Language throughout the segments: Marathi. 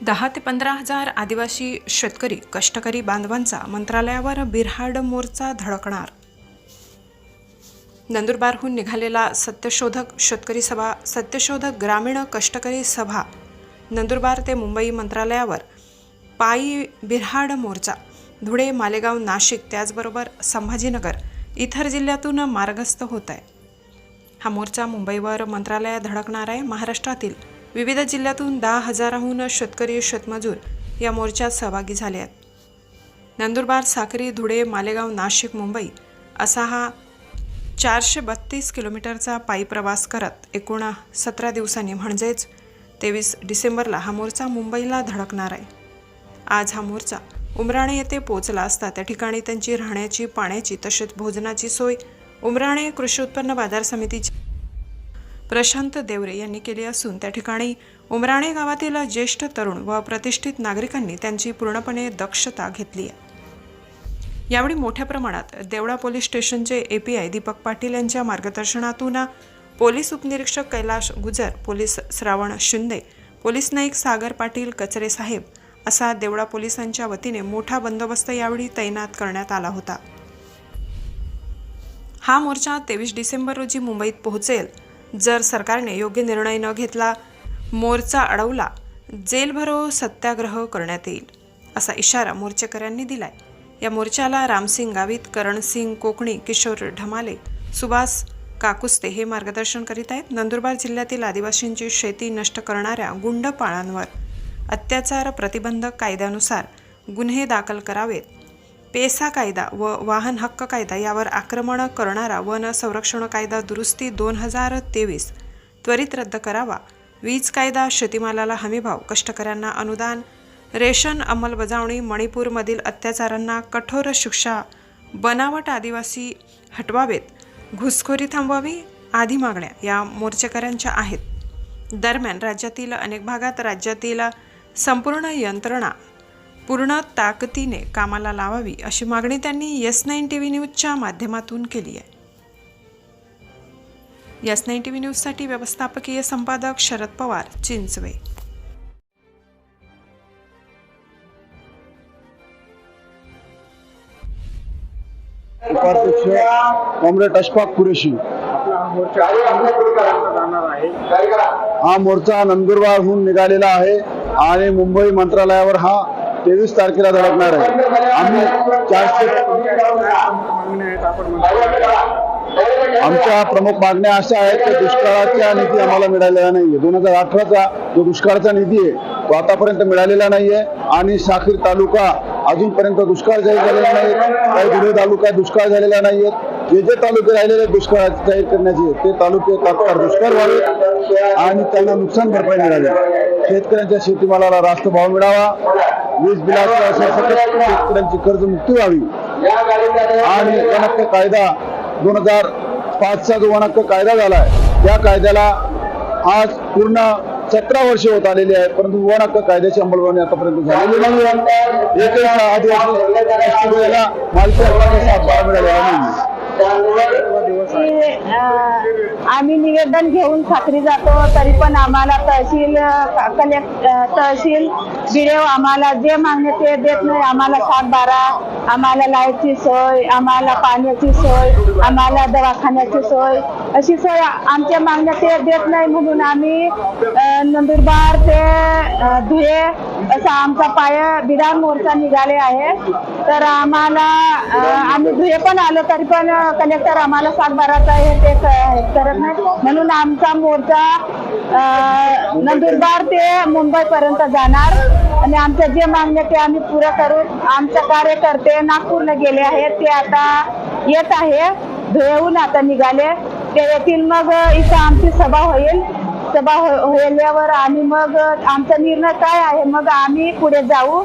दहा ते पंधरा हजार आदिवासी शेतकरी कष्टकरी बांधवांचा मंत्रालयावर बिरहाड मोर्चा धडकणार. नंदुरबारहून निघालेला सत्यशोधक शेतकरी सभा सत्यशोधक ग्रामीण कष्टकरी सभा नंदुरबार ते मुंबई मंत्रालयावर पायी बिरहाड मोर्चा धुळे मालेगाव नाशिक त्याचबरोबर संभाजीनगर इतर जिल्ह्यातून मार्गस्थ होत आहे. हा मोर्चा मुंबईवर मंत्रालयात धडकणार आहे. महाराष्ट्रातील विविध जिल्ह्यातून दहा हजाराहून शेतकरी शेतमजूर या मोर्चात सहभागी झाले आहेत. नंदुरबार साक्री धुळे मालेगाव नाशिक मुंबई असा हा चारशे बत्तीस किलोमीटरचा पायी प्रवास करत एकूण सतरा दिवसांनी म्हणजेच तेवीस डिसेंबरला हा मोर्चा मुंबईला धडकणार आहे. आज हा मोर्चा उमराणे येथे पोचला असता त्या ठिकाणी त्यांची राहण्याची पाण्याची तसेच भोजनाची सोय उमराणे कृषी उत्पन्न बाजार समितीची प्रशांत देवरे यांनी केली असून त्या ठिकाणी उमराणे गावातील ज्येष्ठ तरुण व प्रतिष्ठित नागरिकांनी त्यांची पूर्णपणे दक्षता घेतली आहे. यावेळी मोठ्या प्रमाणात देवळा पोलीस स्टेशनचे एपीआय दीपक पाटील यांच्या मार्गदर्शनातून पोलीस उपनिरीक्षक कैलाश गुजर पोलीस श्रावण शिंदे पोलीस नाईक सागर पाटील कचरे साहेब असा देवळा पोलिसांच्या वतीने मोठा बंदोबस्त यावेळी तैनात करण्यात आला होता. हा मोर्चा तेवीस डिसेंबर रोजी मुंबईत पोहोचेल. जर सरकारने योग्य निर्णय न घेतला मोर्चा अडवला जेलभरो सत्याग्रह करण्यात येईल असा इशारा मोर्चेकऱ्यांनी दिलाय. या मोर्चाला रामसिंग गावित करणसिंग कोकणी किशोर ढमाले सुभाष काकुस्ते हे मार्गदर्शन करीत आहेत. नंदुरबार जिल्ह्यातील आदिवासींची शेती नष्ट करणाऱ्या गुंडपाळांवर अत्याचार प्रतिबंधक कायद्यानुसार गुन्हे दाखल करावेत पेसा कायदा व वाहन हक्क कायदा यावर आक्रमण करणारा वन संरक्षण कायदा दुरुस्ती दोन हजार तेवीस. त्वरित रद्द करावा. वीज कायदा शेतीमालाला हमीभाव कष्टकऱ्यांना अनुदान रेशन अंमलबजावणी मणिपूरमधील अत्याचारांना कठोर शिक्षा बनावट आदिवासी हटवावेत घुसखोरी थांबवावी आदी मागण्या या मोर्चेकऱ्यांच्या आहेत. दरम्यान राज्यातील अनेक भागात राज्यातील संपूर्ण यंत्रणा पूर्ण ताकदीने कामाला लावावी अशी मागणी त्यांनी यस नाईन टी व्ही न्यूजच्या माध्यमातून केली आहे. यस नाईन टी व्ही न्यूजसाठी व्यवस्थापकीय संपादक शरद पवार चिंचवे. कॉम्रेड अशफाक कुरेशी. हा मोर्चा नंदुरबारहून निघालेला आहे आणि मुंबई मंत्रालयावर हा तेवीस तारखेला धडकणार आहे. आम्ही चारशे आमच्या प्रमुख मागण्या अशा आहेत की दुष्काळाच्या निधी आम्हाला मिळालेला नाहीये. दोन हजार अठराचा जो दुष्काळाचा निधी आहे तो आतापर्यंत मिळालेला नाहीये आणि साखर तालुका अजूनपर्यंत दुष्काळ जाहीर झालेला नाही काही धुळे तालुका दुष्काळ झालेला नाहीयेत जे जे तालुके राहिलेले आहेत दुष्काळ जाहीर करण्याचे ते तालुके तात्काळ दुष्काळ व्हावे आणि त्यांना नुकसान भरपाई मिळावी. शेतकऱ्यांच्या शेतीमालाला रास्त भाव मिळावा. वीज बिलाच्या सरसकट शेतकऱ्यांची कर्जमुक्ती व्हावी. आणि वनहक्क कायदा दोन हजार पाचचा जो वनहक्क कायदा झालाय त्या कायद्याला आज पूर्ण सतरा वर्षे होत आलेली आहे परंतु वन हक्क कायद्याची अंमलबजावणी आतापर्यंत झालेली नाही. आहे एकही आदिवासी वेळेला मालकी हक्काचा सातबारा मिळालेला नाही. की, आम्ही निवेदन घेऊन साखरी जातो तरी पण आम्हाला तहसील कलेक्ट तहसील बिडेव आम्हाला जे मागणे ते देत नाही. आम्हाला सात बारा आम्हाला लाईटची सोय आम्हाला पाण्याची सोय आम्हाला दवाखान्याची सोय अशी सोय आमच्या मागण्या ते देत नाही म्हणून आम्ही नंदुरबार ते धुळे असा आमचा पाया बिडार मोर्चा निघाले आहे. तर आम्हाला आम्ही धुळे पण आलो तरी पण कलेक्टर आम्हाला सातबाराचा हे ते करत नाही. म्हणून आमचा मोर्चा नंदुरबार ते मुंबई पर्यंत जाणार. आणि आमच्या जे मागण्या ते आम्ही पुरं करू आमच्या कार्यकर्ते नागपूरला गेले आहेत ते आता येत आहे. धुळेहून आता निघाले. ते येतील मग इथं आमची सभा होईल. सभा हो- होल्यावर आम्ही मग आमचा निर्णय काय आहे? मग आम्ही पुढे जाऊ.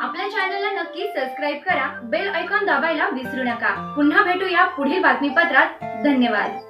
आपल्या चॅनलला नक्की सबस्क्राईब करा. बेल ऐकॉन दाबायला विसरू नका. पुन्हा भेटूया पुढील बातमीपत्रात. धन्यवाद.